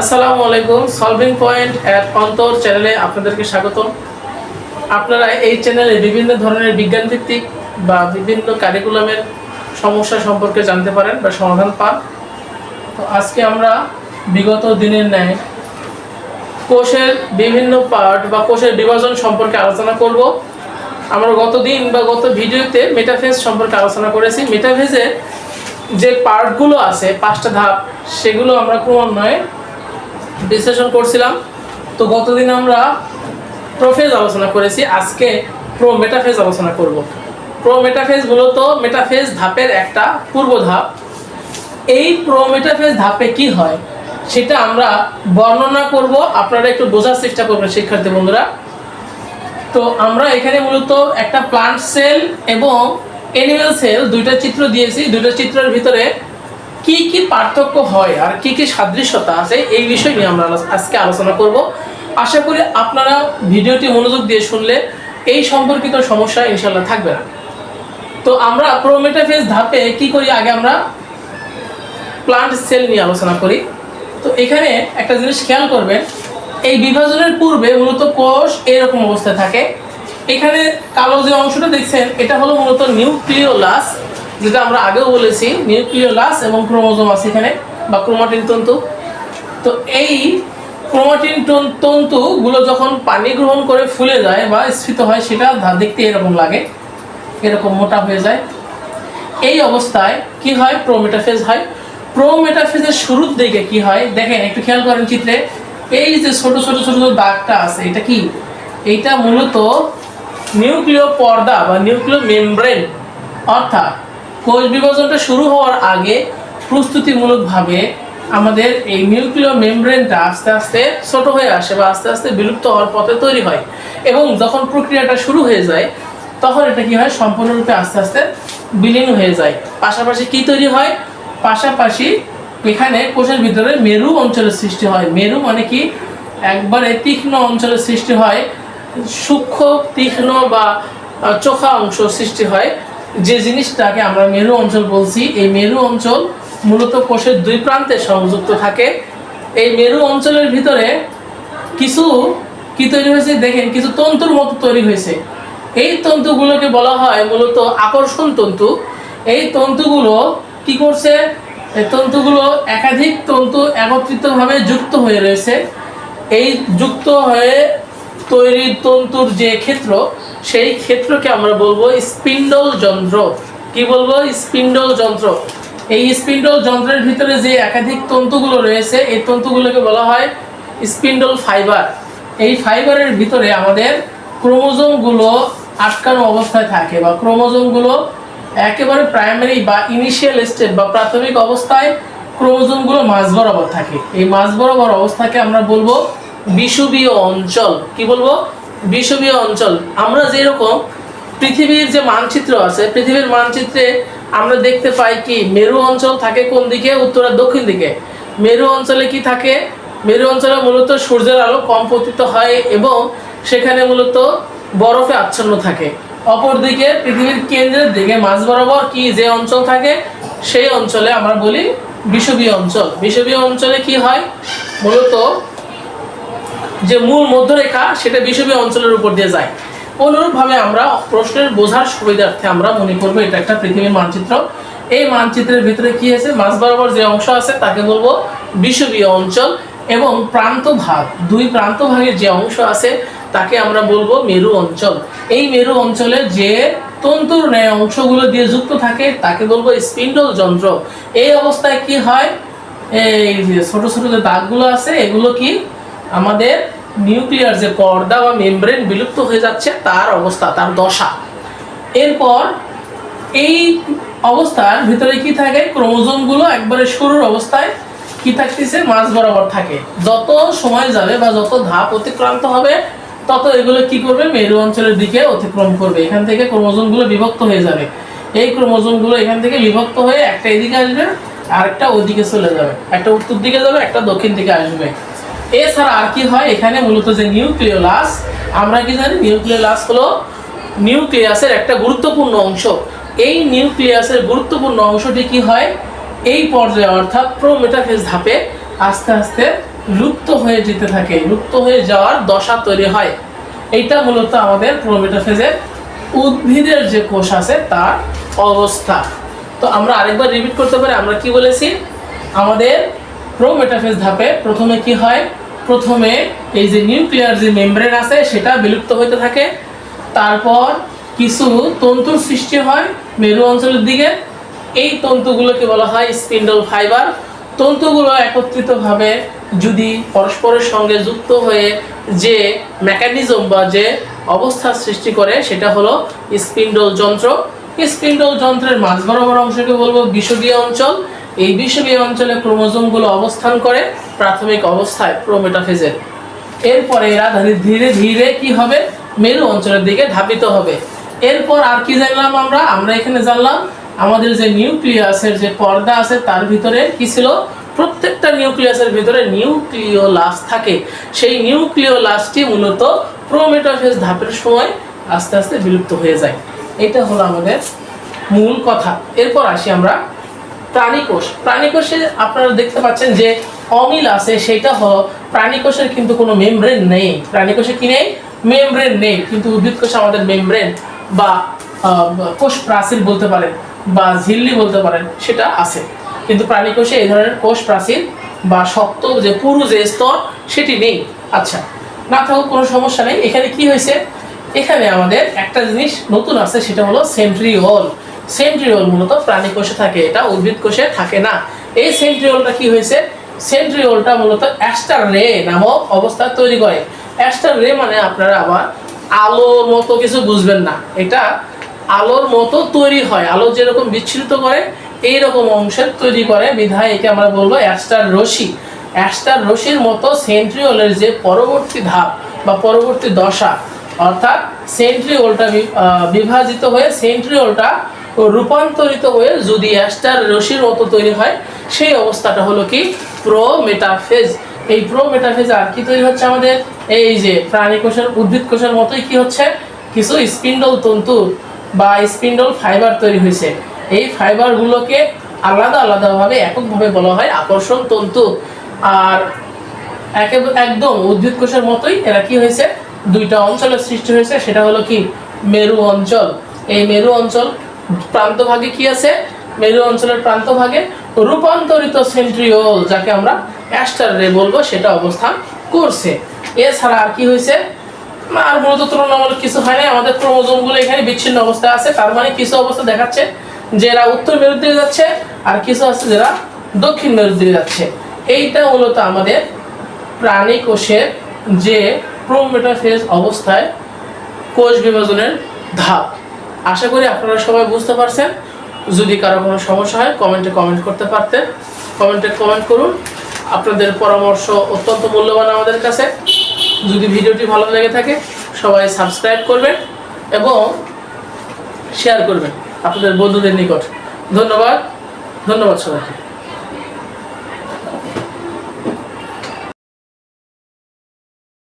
আসসালামু আলাইকুম solving point at অন্তর চ্যানেলে আপনাদেরকে স্বাগত আপনারা এই চ্যানেলে বিভিন্ন ধরনের বিজ্ঞান ভিত্তিক বা বিভিন্ন কারিকুলামের সমস্যা সম্পর্কে জানতে পারেন বা সমাধান পান। তো আজকে আমরা বিগত দিনের ন্যায় কোষের বিভিন্ন পার্ট বা কোষের বিভাজন সম্পর্কে আলোচনা করব। আমরা গত দিন বা গত ভিডিওতে মেটাফেজ সম্পর্কে আলোচনা করেছি। মেটাফেজের যে পার্টগুলো আছে, পাঁচটা ধাপ, সেগুলো আমরা ক্রমান্বয়ে বিশ্লেষণ করছিলাম। তো গতদিন আমরা প্রোফেজ আলোচনা করেছি, আজকে প্রো মেটাফেজ আলোচনা করব। প্রো মেটাফেজ মূলত মেটাফেজ ধাপের একটা পূর্ব ধাপ। এই প্রো মেটাফেজ ধাপে কি হয়, সেটা আমরা বর্ণনা করব। আপনারা একটু বোঝার চেষ্টা করবেন, শিক্ষার্থী বন্ধুরা। তো আমরা এখানে মূলত একটা প্লান্ট সেল এবং অ্যানিমেল সেল দুইটা চিত্র দিয়েছি। দুইটা চিত্রের ভিতরে কি কি পার্থক্য হয় আর কি কি সাদৃশ্যতা আছে এই বিষয় নিয়ে আমরা আজকে আলোচনা করব। আশা করি আপনারা ভিডিওটি মনোযোগ দিয়ে শুনলে এই সম্পর্কিত সমস্যা ইনশাল্লাহ থাকবে না। তো আমরা প্রোমেটাফেজ ধাপে কি করি আগে আমরা? প্লান্ট সেল নিয়ে আলোচনা করি। তো এখানে একটা জিনিস খেয়াল করবেন, এই বিভাজনের পূর্বে মূলত কোষ এরকম অবস্থায় থাকে। এখানে কালো যে অংশটা দেখছেন, এটা হলো মূলত নিউক্লিওলাস। যেটা আমরা আগেও বলেছি, নিউক্লিওলাস এবং ক্রোমোজোম আছে এখানে, বা ক্রোমাটিন তন্তু। তো এই ক্রোমাটিন তন্তুগুলো যখন পানি গ্রহণ করে ফুলে যায় বা স্ফীত হয়, সেটা দেখতে এরকম লাগে, এরকম মোটা হয়ে যায়। এই অবস্থায় কি হয়? প্রোমেটাফেজ হয়। প্রোমেটাফেজের শুরুর দিকে কি হয়? দেখেন, একটু খেয়াল করেন চিত্রে। এই যে ছোট ছোট ছোট ছোট দাগটা আছে, এটা কি? এইটা মূলত নিউক্লিয় পর্দা বা নিউক্লিয় মেমব্রেন, অর্থাৎ কোষ বিভাজনটা শুরু হওয়ার আগে প্রস্তুতিমূলকভাবে আমাদের এই নিউক্লিয় মেমব্রেনটা আস্তে আস্তে ছোট হয়ে আসে বা আস্তে আস্তে বিলুপ্ত হওয়ার পথে তৈরি হয়। এবং যখন প্রক্রিয়াটা শুরু হয়ে যায়, তখন এটা কি হয়? সম্পূর্ণরূপে আস্তে আস্তে বিলীন হয়ে যায়। পাশাপাশি কি তৈরি হয়? পাশাপাশি এখানে কোষের ভিতরে মেরু অঞ্চলের সৃষ্টি হয়। মেরু মানে কি? একবারে তীক্ষ্ণ অঞ্চলের সৃষ্টি হয়। সূক্ষ্ম, তীক্ষ্ণ বা চোখা অংশ সৃষ্টি হয়। যে জিনিসটাকে আমরা মেরু অঞ্চল বলছি, এই মেরু অঞ্চল মূলত কোষের দুই প্রান্তে সংযুক্ত থাকে। এই মেরু অঞ্চলের ভিতরে কিছু কি তৈরি হয়েছে? দেখেন, কিছু তন্তুর মতো তৈরি হয়েছে। এই তন্তুগুলোকে বলা হয় মূলত আকর্ষণ তন্তু। এই তন্তুগুলো কি করছে? এই তন্তুগুলো একাধিক তন্তু একত্রিতভাবে যুক্ত হয়ে রয়েছে। এই যুক্ত হয়ে তৈরি তন্তুর যে ক্ষেত্র সেই ক্ষেত্রকে আমরা বলব স্পিন্ডল যন্ত্র। কি বলব? স্পিন্ডল যন্ত্র। এই স্পিন্ডল যন্ত্রের ভিতরে যে একাধিক তন্তুগুলো রয়েছে, এই তন্তুগুলোকে বলা হয় স্পিন্ডল ফাইবার। এই ফাইবারের ভিতরে আমাদের ক্রোমোজোমগুলো আটকানো অবস্থায় থাকে বা ক্রোমোজোমগুলো একেবারে প্রাইমারি বা ইনিশিয়াল স্টেপ বা প্রাথমিক অবস্থায় ক্রোমোজোমগুলো মাঝ বরাবর থাকে। এই মাঝ বরাবর অবস্থাকে আমরা বলব বিষুবীয় অঞ্চল। কি বলব? বিষুবীয় অঞ্চল। আমরা যেরকম পৃথিবীর যে মানচিত্র আছে, পৃথিবীর মানচিত্রে আমরা দেখতে পাই কি, মেরু অঞ্চল থাকে কোন দিকে? উত্তর আর দক্ষিণ দিকে। মেরু অঞ্চলে কি থাকে? মেরু অঞ্চলে মূলত সূর্যের আলো কম পতিত হয় এবং সেখানে মূলত বরফে আচ্ছন্ন থাকে। অপরদিকে পৃথিবীর কেন্দ্রের দিকে, মাঝ বরাবর কি যে অঞ্চল থাকে, সেই অঞ্চলে আমরা বলি বিষুবীয় অঞ্চল। বিষুবীয় অঞ্চলে কি হয়? মূলত যে মূল মধ্যরেখা সেটা বিষুবীয় অঞ্চলের উপর দিয়ে যায়। অনুরূপভাবে আমরা প্রশ্নের বোঝার সুবিধার্থে আমরা মনে করব এটা একটা পৃথিবীর মানচিত্র। এই মানচিত্রের ভিতরে কি আছে? মাঝ বরাবর যে অংশ আছে তাকে বলব বিষুবীয় অঞ্চল এবং প্রান্ত ভাগ। দুই প্রান্ত ভাগের যে অংশ আছে তাকে আমরা বলব মেরু অঞ্চল। এই মেরু অঞ্চলে যে তন্তুর ন্যায় অংশগুলো দিয়ে যুক্ত থাকে তাকে বলব স্পিন্ডল যন্ত্র। এই অবস্থায় কি হয়? এই ছোট ছোট যে দাগগুলো আছে, এগুলো কি? আমাদের নিউক্লিয়ার যে পর্দা বা মেমব্রেন বিলুপ্ত হয়ে যাচ্ছে, তার অবস্থা, তার দশা। এরপর এই অবস্থার ভিতরে কি থাকে? ক্রোমোজোমগুলো একবারে শুরুর অবস্থায় কি থাকতেছে? মাঝ বরাবর থাকে। যত সময় যাবে বা যত ধাপ অতিক্রান্ত হবে, তত এগুলো কি করবে? মেরু অঞ্চলের দিকে অতিক্রম করবে। এখান থেকে ক্রোমোজোমগুলো বিভক্ত হয়ে যাবে। এই ক্রোমোজোমগুলো এখান থেকে বিভক্ত হয়ে একটা এদিকে আসবে, আরেকটা ওদিকে চলে যাবে। একটা উত্তর দিকে যাবে, একটা দক্ষিণ দিকে আসবে। এছাড়া আর কি হয়? এখানে মূলত যে নিউক্লিওলাস, আমরা কি জানি? নিউক্লিওলাস হলো নিউক্লিয়াসের একটা গুরুত্বপূর্ণ অংশ। এই নিউক্লিয়াসের গুরুত্বপূর্ণ অংশটি কি হয়? এই পর্যায়ে অর্থাৎ প্রোমেটাফেজ ধাপে আস্তে আস্তে লুপ্ত হয়ে যেতে থাকে। লুপ্ত হয়ে যাওয়ার দশা তৈরি হয়। এইটা মূলত আমাদের প্রোমেটাফেজের উদ্ভিদের যে কোষ আছে, তার অবস্থা। তো আমরা আরেকবার রিপিট করতে পারি, আমরা কি বলেছি? আমাদের প্রোমেটাফেজ ধাপে প্রথমে কি হয়? প্রথমে এই যে নিউক্লিয়ার যে মেমব্রেন আছে, সেটা বিলুপ্ত হতে থাকে। তারপর কিছু তন্তুর সৃষ্টি হয় মেরু অঞ্চলের দিকে। এই তন্তুগুলোকে বলা হয় স্পিন্ডল ফাইবার। তন্তুগুলো একত্রিতভাবে যদি পরস্পরের সঙ্গে যুক্ত হয়ে যে মেকানিজম বা যে অবস্থার সৃষ্টি করে, সেটা হলো স্পিন্ডল যন্ত্র। স্পিন্ডল যন্ত্রের মাঝ বরাবর অংশকে বলব বিষুবীয় অঞ্চল। এই বিষুবীয় অঞ্চলে ক্রোমোজোমগুলো অবস্থান করে প্রাথমিক অবস্থায় প্রোমেটাফেজের এরপরে এরা ধীরে- ধীরে কি হবে? মেরু অঞ্চলের দিকে ধাবিত হবে। এরপর আর কি জানলাম আমরা? আমরা এখানে জানলাম আমাদের যে নিউক্লিয়াসের যে পর্দা আছে তার ভিতরে কি ছিল? প্রত্যেকটা নিউক্লিয়াসের ভিতরে নিউক্লিওলাস থাকে। সেই নিউক্লিওলাসটি মূলত প্রোমেটাফেজ ধাপের সময় আস্তে আস্তে বিলুপ্ত হয়ে যায়। এটা হলো আমাদের মূল কথা। এরপর আসি আমরা প্রাণীকোষ। প্রাণীকোষে আপনারা দেখতে পাচ্ছেন যে অমিল আছে সেটা হলো প্রাণীকোষের কিন্তু কোনো মেমব্রেন নেই। প্রাণীকোষে কি নেই? মেমব্রেন নেই। কিন্তু উদ্ভিদ কোষে আমাদের মেমব্রেন বা, কোষ প্রাচীর বলতে পারেন বা ঝিল্লি বলতে পারেন, সেটা আছে। কিন্তু প্রাণীকোষে এই ধরনের কোষ প্রাচীর বা শক্ত যে পুরু যে স্তর, সেটি নেই। আচ্ছা না থাকুক কোনো সমস্যা নেই। এখানে কি হয়েছে? এখানে আমাদের একটা জিনিস নতুন আছে, সেটা হলো সেন্ট্রিওল। সেন্ট্রিওল মূলত প্রাণী কোষে থাকে, এটা উদ্ভিদ কোষে থাকে না। এই সেন্ট্রিওলটা কি হয়েছে? সেন্ট্রিওলটা মূলত অ্যাস্টার রে নামক অবস্থা তৈরি করে। অ্যাস্টার রে মানে আপনারা আবার আলোর মতো কিছু বুঝবেন না। এটা আলোর মতো তৈরি হয়। আলো যেরকম বিচ্ছুরিত করে, এইরকম অংশের তৈরি করে। বিধায় একে আমরা বলব অ্যাস্টার রশি অ্যাস্টার রশির মতো সেন্ট্রিওলের যে পরবর্তী ধাপ বা পরবর্তী দশা, অর্থাৎ সেন্ট্রিওলটা বিভাজিত হয়ে সেন্ট্রিওলটা রূপান্তরিত হয়ে যদি অ্যাস্টার রশির মতো তৈরি হয়, সেই অবস্থাটা হলো কি? প্রোমেটাফেজ। এই প্রোমেটাফেজ আর কি তৈরি হচ্ছে আমাদের? এই যে প্রাণী কোষের, উদ্ভিদ কোষের মতোই কি হচ্ছে? কিছু স্পিন্ডল তন্তু বা স্পিন্ডল ফাইবার তৈরি হয়েছে। এই ফাইবারগুলোকে আলাদা আলাদাভাবে, এককভাবে বলা হয় আকর্ষণ তন্তু। আর একে- একদম উদ্ভিদ কোষের মতোই এরা কি হয়েছে? দুইটা অঞ্চলের সৃষ্টি হয়েছে, সেটা হলো কি? মেরু অঞ্চল। এই মেরু অঞ্চল প্রান্তভাগে কি আছে? মেরু অঞ্চলের প্রান্তভাগে রূপান্তরিত সেন্ট্রিওল, যাকে আমরা অ্যাস্টার রে বলব, সেটা অবস্থান করছে। এছাড়া আর কি হয়েছে? আর মূলত তুলনামূলক কিছু হয় না আমাদের ক্রোমোজোমগুলো এখানে বিচ্ছিন্ন অবস্থায় আছে। তার মানে কিছু অবস্থা দেখাচ্ছে যে এরা উত্তর মেরুর দিকে যাচ্ছে, আর কিছু আছে যারা দক্ষিণ মেরুর দিকে যাচ্ছে। এইটা মূলত আমাদের প্রাণী কোষের যে প্রোমেটাফেজ অবস্থায় কোষ বিভাজনের ধাপ। আশা করি আপনারা সবাই বুঝতে পারছেন। যদি কারও কোনো সমস্যা হয়, কমেন্টে কমেন্ট করতে পারতেন কমেন্টে কমেন্ট করুন। আপনাদের পরামর্শ অত্যন্ত মূল্যবান আমাদের কাছে। যদি ভিডিওটি ভালো লেগে থাকে, সবাই সাবস্ক্রাইব করবেন এবং শেয়ার করবেন আপনাদের বন্ধুদের নিকট। ধন্যবাদ। ধন্যবাদ সবাইকে।